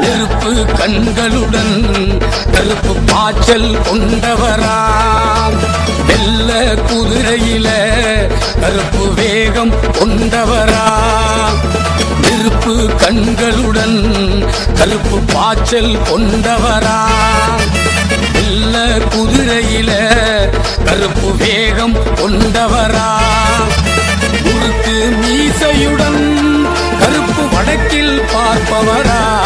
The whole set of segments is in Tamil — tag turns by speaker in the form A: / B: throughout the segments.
A: நெருப்பு கண்களுடன் கருப்பு பாய்ச்சல் கொண்டவராம். வெள்ள குதிரையில கருப்பு வேகம் கொண்டவராம். நெருப்பு கண்களுடன் கருப்பு பாய்ச்சல் கொண்டவராம். வெள்ள குதிரையில கருப்பு வேகம் கொண்டவராம். குறுக்கு மீசையுடன் கருப்பு வடக்கில் பார்ப்பவரா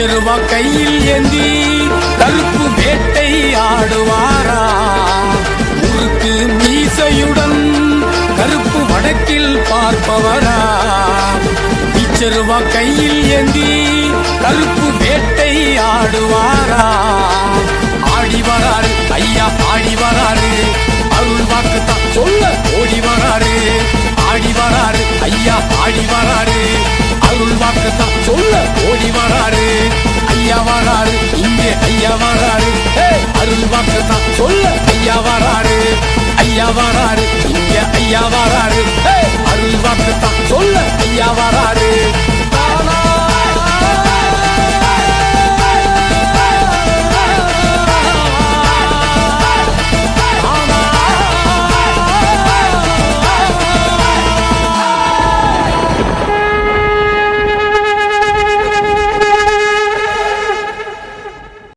A: இச்சருவா கையில் ஏந்தி கருப்பு வேட்டை ஆடுவாரா? முறுக்கு மீசையுடன் கருப்பு வடக்கில் பார்ப்பவரா? இச்சருவா கையில் ஏந்தி கருப்பு வேட்டை ஆடுவாரா? ஆடி வராரு ஐயா ஆடி வராரு அருள் வாக்கு தான் சொல்ல ஓடி வராரு ஆடி வராரு ஐயா ஆடி வராரு வாக்கு தான். சொல்ல ஐயா வராரு.